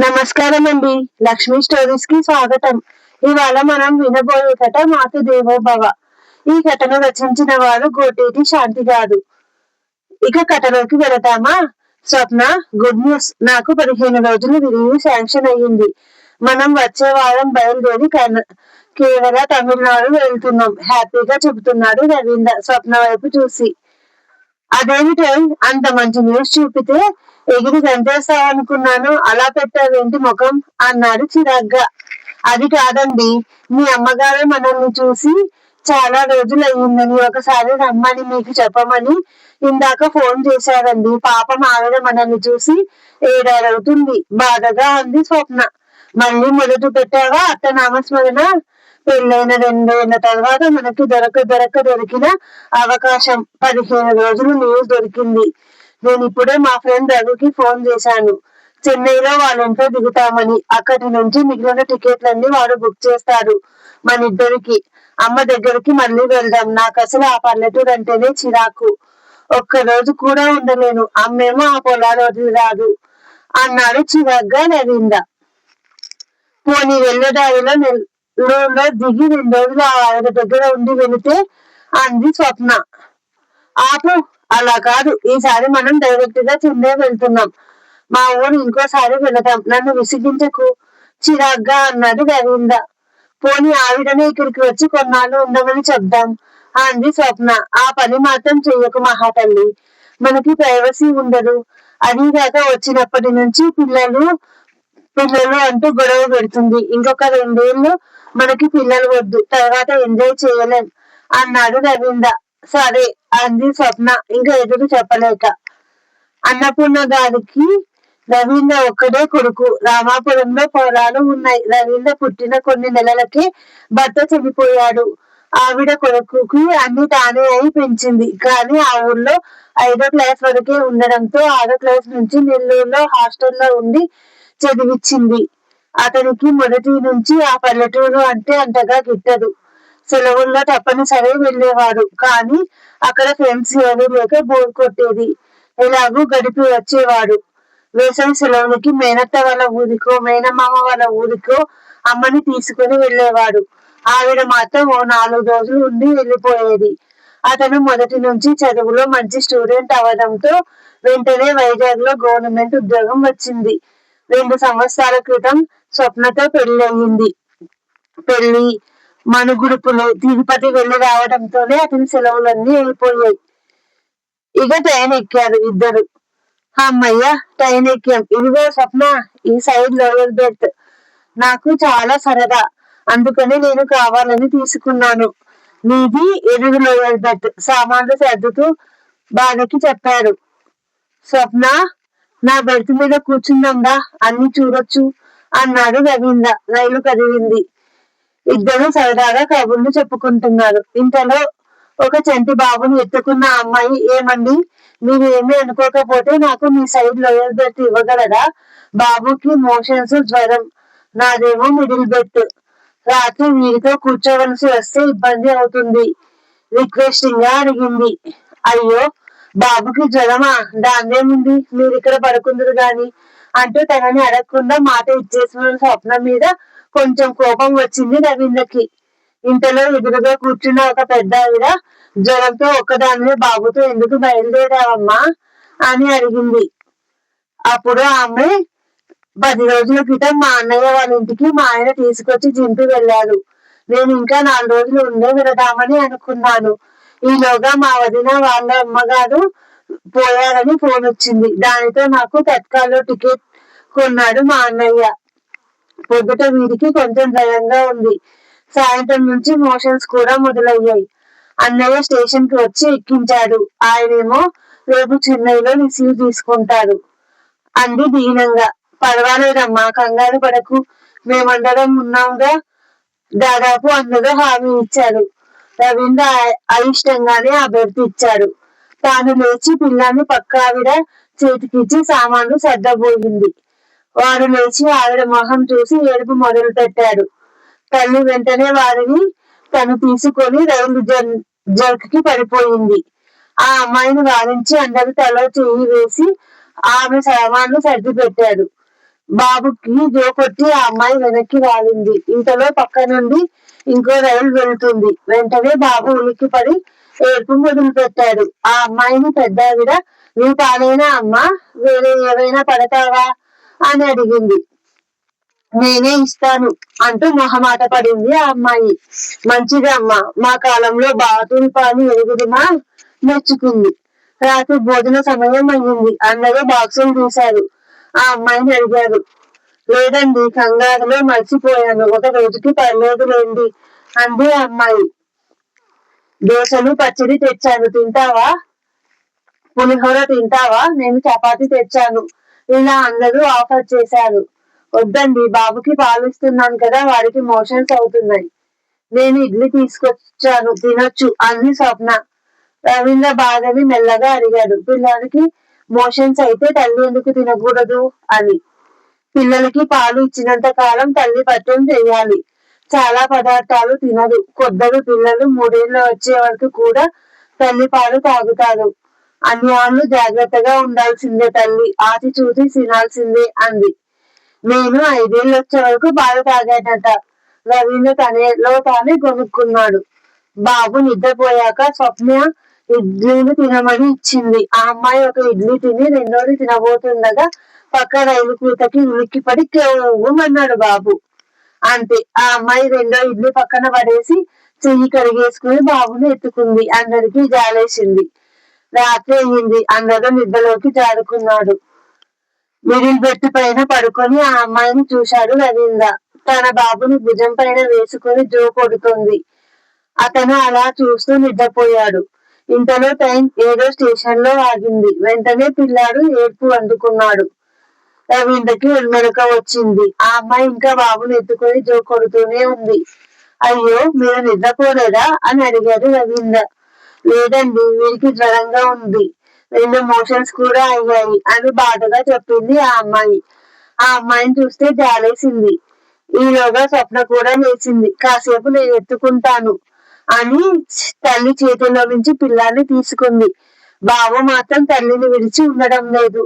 నమస్కారం అండి లక్ష్మీ స్టోరీస్కి స్వాగతం. ఇవాళ మనం వినబోయే కథ మాకు దేవోభవ. ఈ కథను రచించిన వారు గోటేటి శాంతి కాదు ఇక కథలోకి వెళతామా? స్వప్న గుడ్ న్యూస్. నాకు పదిహేను రోజులు విరిగి శాంక్షన్ అయ్యింది. మనం వచ్చే వారం బయలుదేరి కన- తమిళనాడు వెళ్తున్నాం. హ్యాపీగా చెబుతున్నాడు రవీంద్ర. స్వప్న వైపు చూసి. అదేంటి? అంత మంచి న్యూస్ చూపితే ఎగిరి అనుకున్నాను. అలా పెట్టావేంటి ముఖం? అన్నాడు చిరాగ్గా. అది కాదండి. మీ అమ్మగారే మనల్ని చూసి చాలా రోజులు అయ్యిందని ఒకసారి రమ్మని మీకు చెప్పమని ఇందాక ఫోన్ చేశారండి. పాపం ఆవిడ మనల్ని చూసి ఏడారవుతుంది. బాధగా ఉంది స్వప్న. మళ్ళీ మొదటి పెట్టావా? అత్త నామస్మరణ పెళ్ళైన రెండేళ్ళ తర్వాత మనకి దొరక దొరక దొరికిన అవకాశం. పదిహేను రోజులు న్యూస్ దొరికింది. నేను ఇప్పుడే మా ఫ్రెండ్ రఘుకి ఫోన్ చేశాను. చెన్నైలో వాళ్ళ ఇంట్లో దిగుతామని. అక్కడి నుంచి మిగిలిన టికెట్లన్నీ వాడు బుక్ చేస్తారు మన ఇద్దరికి. అమ్మ దగ్గరికి మళ్ళీ వెళ్దాం. నాకు అసలు ఆ పల్లెటూరు అంటేనే చిరాకు. ఒక్క రోజు కూడా ఉండలేను. అమ్మేమో ఆ పొలాలు వదిలి రాదు. అన్నాడు చిరాగ్గా రవీంద్ర పోనీ వెళ్ళేదారిలో నెల్లూరులో దిగి రెండు రోజులు ఆయన దగ్గర ఉండి వెళితే అంది స్వప్న. ఆపు అలా కాదు. ఈసారి మనం డైరెక్ట్గా చెన్నై వెళ్తున్నాం. మా ఊరు ఇంకోసారి వెళదాం నన్ను విసిగించకు. చిరాగ్గా అన్నాడు రవీంద్ర. పోనీ ఆవిడనే ఇక్కడికి వచ్చి కొన్నాళ్ళు ఉండమని చెప్దాం అంది స్వప్న. ఆ పని మాత్రం చెయ్యకు మహాతల్లి. మనకి ప్రైవసీ ఉండదు. అదీగాక వచ్చినప్పటి నుంచి పిల్లలు పిల్లలు అంటూ గొడవ పెడుతుంది. ఇంకొక రెండేళ్ళు మనకి పిల్లలు వద్దు తర్వాత ఎంజాయ్ చేయలేం అన్నాడు రవీంద్ర. సరే అంది స్వప్న ఇంకా ఎదురు చెప్పలేక. అన్నపూర్ణ గారికి రవీంద్ర ఒక్కడే కొడుకు. రామాపురంలో పొలాలు ఉన్నాయి. రవీంద్ర పుట్టిన కొన్ని నెలలకే భర్త చనిపోయాడు. ఆవిడ కొడుకుకి అన్ని తానే అయి పెంచింది. కానీ ఆ ఊర్లో ఐదో క్లాస్ వరకే ఉండడంతో ఆరో క్లాస్ నుంచి నెల్లూరులో హాస్టల్లో ఉండి చదివించింది. అతనికి మొదటి నుంచి ఆ పల్లెటూరు అంటే అంతగా గిట్టదు. సెలవుల్లో తప్పనిసరి వెళ్ళేవాడు కానీ అక్కడ ఫ్రెండ్స్ ఎవరు లేక బోర్ కొట్టేది. ఎలాగూ గడిపి వచ్చేవాడు వేసవి సెలవులకి మేనత్త వాళ్ళ ఊరికో మేనమామ వాళ్ళ ఊరికో అమ్మని తీసుకుని వెళ్ళేవాడు ఆవిడ మాత్రం ఓ నాలుగు రోజులు ఉండి వెళ్ళిపోయేది. అతను మొదటి నుంచి చదువులో మంచి స్టూడెంట్ అవడంతో వెంటనే వైజాగ్లో గవర్నమెంట్ ఉద్యోగం వచ్చింది. రెండు సంవత్సరాల క్రితం స్వప్నతో పెళ్ళి పెళ్ళి మనుగుడుపులు తిరుపతి వెళ్ళి రావడంతోనే అతని సెలవులన్నీ అయిపోయాయి. ఇక ట్రైన్ ఎక్కారు ఇద్దరు. అమ్మయ్య ట్రైన్ ఎక్కాం. ఇదిగో స్వప్న ఈ సైడ్ లోయర్ బెర్త్ నాకు చాలా సరదా. అందుకని నేను కావాలని తీసుకున్నాను. నీది ఎరుగు లోయర్ బెర్త్ సామాన్లు సర్దుతూ బాధకి చెప్పారు. స్వప్న నా బెర్త్ మీద కూర్చుందా అన్ని చూడొచ్చు అన్నాడు రవీంద్ర. రైలు కదిలింది. ఇద్దరు సరదాగా కబుర్లు చెప్పుకుంటున్నారు. ఇంతలో ఒక చంటి బాబుని ఎత్తుకున్న అమ్మాయి ఏమండి మీరు అనుకోకపోతే నాకు మీ సైడ్ లోయర్ బెర్త్ ఇవ్వగలరా? బాబుకి మోషన్స్ జ్వరం. నాదేమో మిడిల్ బెర్త్ రాత్రి వీరితో కూర్చోవలసి వస్తే ఇబ్బంది అవుతుంది. రిక్వెస్టింగ్గా అడిగింది. అయ్యో బాబుకి జ్వరమా? దాన్నేముంది? మీరు ఇక్కడ పడుకుందరు గాని. అంటూ తనని అడగకుండా మాట ఇచ్చేసిన స్వప్న మీద కొంచెం కోపం వచ్చింది రవీంద్రకి. ఇంతలో ఎదురుగా కూర్చున్న ఒక పెద్ద ఆవిడ జ్వరంతో ఒక్కదానివే బాబుతో ఎందుకు బయలుదేరావమ్మా? అని అడిగింది. అప్పుడు ఆమె పది రోజుల క్రితం మా అన్నయ్య వాళ్ళ ఇంటికి మా ఆయన తీసుకొచ్చి జింపి వెళ్ళాడు. నేను ఇంకా నాలుగు రోజులు ఉండే వెళదామని అనుకున్నాను. ఈలోగా మా వదిన వాళ్ళ అమ్మగారు పోయారని ఫోన్ వచ్చింది. దానితో నాకు తత్కాల్లో టికెట్ కొన్నాడు మా అన్నయ్య. పొద్దుట వీరికి కొంచెం భయంగా ఉంది. సాయంత్రం నుంచి మోషన్స్ కూడా మొదలయ్యాయి. అన్నయ్య స్టేషన్కి వచ్చి ఎక్కించాడు. ఆయనేమో రేపు చెన్నైలో రిసీవ్ తీసుకుంటాడు. అంది దీనంగా. పర్వాలేదమ్మా కంగారు పడకు. మేమందరం ఉన్నాంగా. దాదాపు అందరూ హామీ ఇచ్చారు. రవీంద్ర అయిష్టంగానే ఆ బెర్త్ ఇచ్చాడు. తాను లేచి పిల్లాన్ని పక్క ఆవిడ చేతికిచ్చి సామాన్లు సర్దబోయింది. వారు లేచి ఆవిడ మొహం చూసి ఏడుపు మొదలు పెట్టాడు. తల్లి వెంటనే వారిని తను తీసుకొని రైలు జర్ జర్క్ పడిపోయింది. ఆ అమ్మాయిని వారించి అందరి తల చేయి వేసి ఆమె సామాన్లు సర్ది పెట్టాడు బాబుకి దోకొట్టి ఆ అమ్మాయి వెనక్కి వాలింది ఇంతలో పక్క నుండి ఇంకో రైలు వెళ్తుంది. వెంటనే బాబు ఉలిక్కిపడి ఏడుపు మొదలు పెట్టాడు ఆ అమ్మాయిని పెద్దావిడ నీ తానేనా అమ్మ వేరే ఏవైనా పడతావా? అని అడిగింది. నేనే ఇస్తాను అంటూ మొహమాట పడింది ఆ అమ్మాయి. మంచిది అమ్మ మా కాలంలో బాతులు పాలు ఎరుగుదుమా? మెచ్చుకుంది. రాత్రి భోజన సమయం అయ్యింది. అందరూ బాక్సులు తీశారు. ఆ అమ్మాయిని అడిగారు. లేదండి కంగారులో మర్చిపోయాను. ఒక రోజుకి పర్లేదులేండి అంది ఆ అమ్మాయి. దోశలు పచ్చడి తెచ్చాను. తింటావా? పులిహోర తింటావా? నేను చపాతి తెచ్చాను. ఇలా అందరూ ఆఫర్ చేశారు. వద్దండి బాబుకి పాలిస్తున్నాను కదా వాడికి మోషన్స్ అవుతున్నాయి. నేను ఇడ్లీ తీసుకొచ్చాను తినొచ్చు అంది స్వప్న. రవీంద్ర బాధని మెల్లగా అడిగాడు. పిల్లలకి మోషన్స్ అయితే తల్లి ఎందుకు తినకూడదు అని. పిల్లలకి పాలు ఇచ్చినంత కాలం తల్లి పట్టం చేయాలి. చాలా పదార్థాలు తినదు. కొద్దరు పిల్లలు మూడేళ్ళు వచ్చే వరకు కూడా తల్లి పాలు తాగుతారు. అన్యాళ్ళు జాగ్రత్తగా ఉండాల్సిందే తల్లి. ఆచి చూసి తినాల్సిందే అంది. నేను ఐదేళ్ళు వచ్చే వరకు పాలు తాగానట. రవీంద్ర తనలో తానే కొనుక్కున్నాడు బాబు నిద్రపోయాక స్వప్న ఇడ్లీలు తినమని ఇచ్చింది. ఆ అమ్మాయి ఒక ఇడ్లీ తిని రెండోది తినబోతుండగా పక్క రైలు కూతకి ఉలిక్కిపడి కేవమన్నాడు బాబు. అంతే ఆ అమ్మాయి రెండో ఇడ్లీ పక్కన పడేసి చెయ్యి కడిగేసుకుని బాబుని ఎత్తుకుంది. అందరికీ జాలేసింది. రాత్రి అయ్యింది. అందరూ నిద్రలోకి జారుకున్నాడు. మిడిల్ బెట్ పైన పడుకొని ఆ అమ్మాయిని చూశాడు రవీంద్ర. తన బాబుని భుజం పైన వేసుకుని జో కొడుతుంది. అతను అలా చూస్తూ నిద్రపోయాడు. ఇంతలో ట్రైన్ ఏదో స్టేషన్లో ఆగింది. వెంటనే పిల్లాడు ఏడ్పు అందుకున్నాడు. రవీంద్రకి మెడక వచ్చింది. ఆ అమ్మాయి ఇంకా బాబుని ఎత్తుకొని జో కొడుతూనే ఉంది. అయ్యో మీరు నిద్రపోలేదా? అని అడిగాడు రవీంద్ర. లేదండి వీరికి జ్వరంగా ఉంది. రెండు మోషన్స్ కూడా అయ్యాయి. అని బాధగా చెప్పింది ఆ అమ్మాయి. ఆ అమ్మాయిని చూస్తే జాలేసింది. ఈలోగా స్వప్న కూడా లేచింది. కాసేపు నేను ఎత్తుకుంటాను. అని తల్లి చేతిలో నుంచి పిల్లాన్ని తీసుకుంది. బాబు మాత్రం తల్లిని విడిచి ఉండడం లేదు.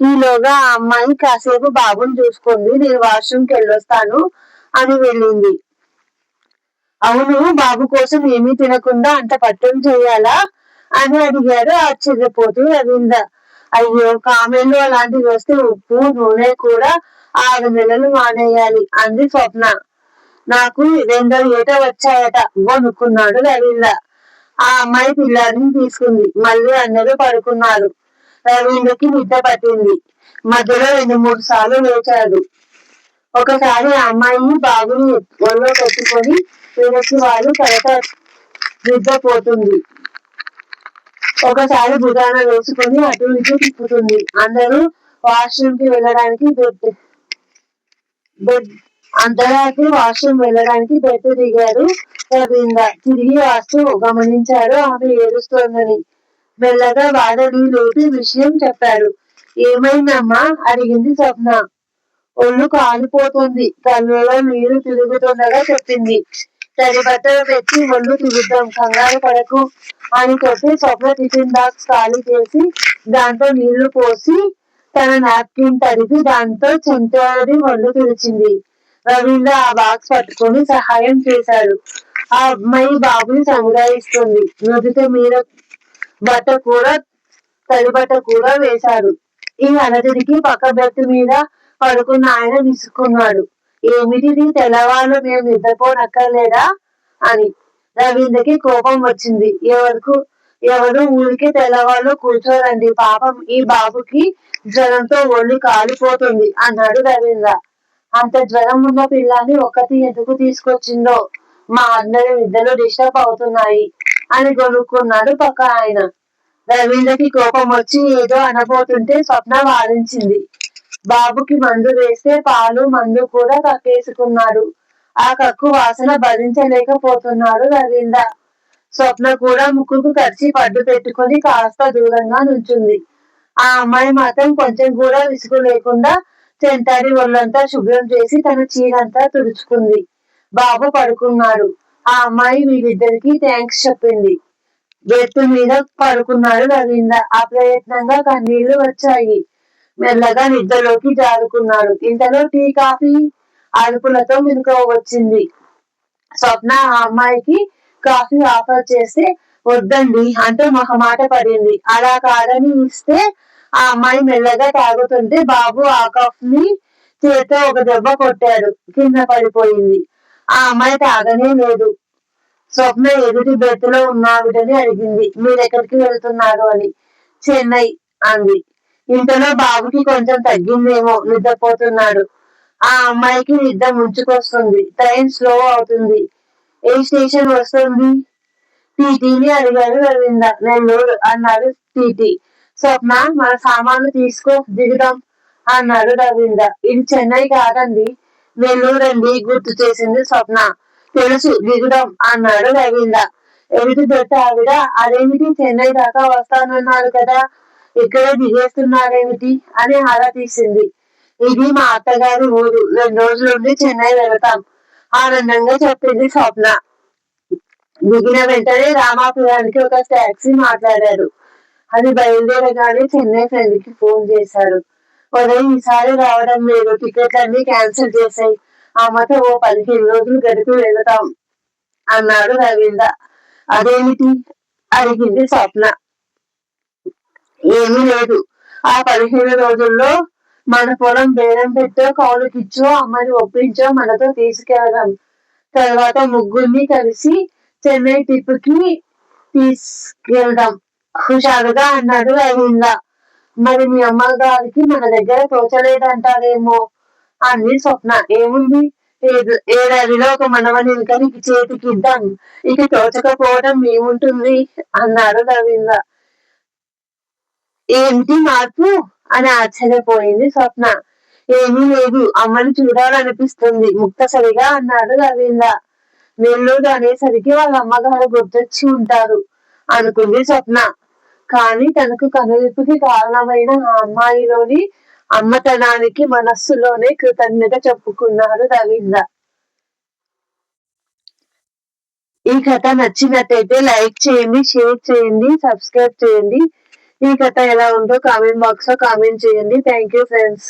ఈలోగా ఆ అమ్మాయి కాసేపు బాబుని చూసుకుంది. నేను వాష్రూమ్కి వెళ్ళొస్తాను అని వెళ్ళింది. అవును బాబు కోసం ఏమీ తినకుండా అంత పట్టం చేయాలా? అని అడిగాడు ఆశ్చర్యపోతూ రవీంద్ర. అయ్యో కామెంలో అలాంటివి వస్తే ఉప్పు నూనె కూడా ఆరు నెలలు మానేయాలి అంది స్వప్న. నాకు రెండో ఏట వచ్చాయట. కొనుక్కున్నాడు రవీంద్ర. ఆ అమ్మాయి పిల్లాడిని తీసుకుంది. మళ్ళీ అందరూ పడుకున్నారు. రవీంద్రకి నిద్ర పట్టింది. మధ్యలో రెండు మూడు సార్లు లేచాడు. ఒకసారి ఆ అమ్మాయిని బాబుని ఒళ్ళో పెట్టుకొని వెనక్కి వాళ్ళు తలత నిద్రపోతుంది ఒకసారి భుజాన వేసుకొని అటు ఇటు తిప్పుతుంది. అందరూ వాష్రూమ్కి వెళ్ళడానికి బెడ్ బెడ్ అంతరాకి వాష్రూమ్ వెళ్ళడానికి బెడ్ దిగారు తిరిగి వాస్తు గమనించారు ఆమె ఏడుస్తోందని మెల్లగా వాడని లేపి విషయం చెప్పారు ఏమైందమ్మా? అడిగింది స్వప్న. ఒళ్ళు కాలిపోతుంది. కళ్ళలో నీరు తిరుగుతుండగా చెప్పింది. తడి బట్టలు పెట్టి ఒళ్ళు తిరుగుద్దాం కంగారు పడకు అని చెప్పి స్వప్న టిఫిన్ బాక్స్ ఖాళీ చేసి దాంతో నీళ్ళు పోసి తన నాప్కిన్ తడిపి దాంతో చెంచాడి ఒళ్ళు తుడిచింది రవీంద్ర ఆ బాక్స్ పట్టుకొని సహాయం చేశాడు. ఆ అమ్మాయి బాబుని సముదాయిస్తుంది నుదుట మీద బట్ట కూడా తడి బట్ట కూడా వేశాడు. ఈ అనదికి పక్క బెర్త్ మీద పడుకున్న ఆయన విసుకున్నాడు ఏమిటిది తెల్లవాళ్ళు మేము నిద్రపోనక్కర్లేదా? అని. రవీంద్రకి కోపం వచ్చింది. ఎవరికి? ఎవరు? ఊరికి తెల్లవాళ్ళు కూర్చోరండి. పాపం ఈ బాబుకి జ్వరంతో ఒళ్ళు కాలిపోతుంది అన్నాడు రవీంద్ర. అంత జ్వరం ఉన్న పిల్లాన్ని ఒక్కటి ఎందుకు తీసుకొచ్చిందో? మా అందరి విద్యలు డిస్టర్బ్ అవుతున్నాయి అని కొనుక్కున్నాడు పక్క ఆయన. రవీంద్రకి కోపం వచ్చి ఏదో అనబోతుంటే స్వప్న వాదించింది బాబుకి మందు వేస్తే పాలు మందు కూడా కక్కేసుకున్నాడు. ఆ కక్కు వాసన భరించలేకపోతున్నాడు రవీంద్ర. స్వప్న కూడా ముక్కుకు ఖర్చి పడ్డు పెట్టుకుని కాస్త దూరంగా నుంచుంది. ఆ అమ్మాయి మాత్రం కొంచెం కూడా విసుగు లేకుండా చెంటాడి ఒళ్ళంతా శుభ్రం చేసి తన చీరంతా తుడుచుకుంది. బాబు పడుకున్నాడు. ఆ అమ్మాయి వీళ్ళిద్దరికి థ్యాంక్స్ చెప్పింది. బెర్త్ మీద పడుకున్నాడు రవీంద్ర. అప్రయత్నంగా కన్నీళ్ళు వచ్చాయి. మెల్లగా నిద్రలోకి జారుకున్నాడు. ఇంతలో టీ కాఫీ అరుపులతో మెనుక వచ్చింది. స్వప్న ఆ అమ్మాయికి కాఫీ ఆఫర్ చేస్తే వద్దండి అంటూ మహమాట పడింది. అలా కాదని ఇస్తే ఆ అమ్మాయి మెల్లగా తాగుతుంటే బాబు ఆ ని చేతితో ఒక దెబ్బ కొట్టాడు. కింద పడిపోయింది. ఆ అమ్మాయి తాగనే లేదు. స్వప్న ఎదుటి బెత్తులో ఉన్నావిడని అడిగింది. మీరు ఎక్కడికి వెళ్తున్నారు? అని. చెన్నై అంది. ఇంతలో బాబుకి కొంచెం తగ్గిందేమో. నిద్రపోతున్నాడు. ఆ అమ్మాయికి నిద్ర ముంచుకొస్తుంది. ట్రైన్ స్లో అవుతుంది. ఏ స్టేషన్ వస్తుంది? టీటీని అడిగాడు రవీంద్ర. నెల్లూరు అన్నాడు టీటీ. స్వప్న మన సామాన్లు తీసుకో దిగుదాం అన్నాడు రవీంద్ర. ఇది చెన్నై కాదండి నెల్లూరండి గుర్తు చేసింది స్వప్న తెలుసు దిగుదాం అన్నాడు రవీంద్ర. ఏమిటి దొట్ట ఆవిడ అదేమిటి చెన్నై దాకా వస్తానన్నారు కదా ఇక్కడే దిగేస్తున్నారేమిటి? అని ఆరా తీసింది. ఇది మా అత్తగారి ఊరు రెండు రోజుల నుండి చెన్నై వెళతాం ఆనందంగా చెప్పింది స్వప్న దిగిన వెంటనే రామాపురానికి ఒక టాక్సీ మాట్లాడారు. అది బయలుదేరగానే చెన్నై ఫ్రెండ్కి ఫోన్ చేశాడు. ఉదయం ఈసారి రావడం లేదు. టికెట్లన్నీ క్యాన్సిల్ చేశాయి అమ్మతో ఓ పదిహేను రోజులు గడిపి వెళతాం అన్నాడు రవీంద్ర. అదేమిటి? అడిగింది స్వప్న. ఏమీ లేదు. ఆ పదిహేను రోజుల్లో మన పొలం బేరం పెట్టో కౌలుకిచ్చో అమ్మని ఒప్పించో మనతో తీసుకెళ్ళడం తర్వాత ముగ్గురిని కలిసి చెన్నై టిప్కి తీసుకెళ్దాం. హుషారుగా అన్నాడు రవీంద్ర. మరి మీ అమ్మగారికి మన దగ్గర తోచలేదంటారేమో. అంది స్వప్న ఏముంది? ఏడాదిలో ఒక మనవని చేతికి చేతికిద్దాం. ఇక తోచకపోవడం ఏముంటుంది? అన్నాడు రవీంద్ర. ఏంటి మార్పు? అని ఆశ్చర్యపోయింది స్వప్న. ఏమీ లేదు. అమ్మని చూడాలనిపిస్తుంది. ముక్తసరిగా అన్నాడు రవీంద్ర. నెల్లూరు అనేసరికి వాళ్ళ అమ్మగారు గుర్తొచ్చి ఉంటారు అనుకుంది స్వప్న. కానీ తనకు కనువిప్పుకి కారణమైన ఆ అమ్మాయిలోని అమ్మతనానికి మనస్సులోనే కృతజ్ఞత చెప్పుకున్నారు రవీంద్ర. ఈ కథ నచ్చినట్టయితే లైక్ చేయండి షేర్ చేయండి సబ్స్క్రైబ్ చేయండి. ఈ కథ ఎలా ఉందో కామెంట్ బాక్స్లో కామెంట్ చేయండి. Thank you friends.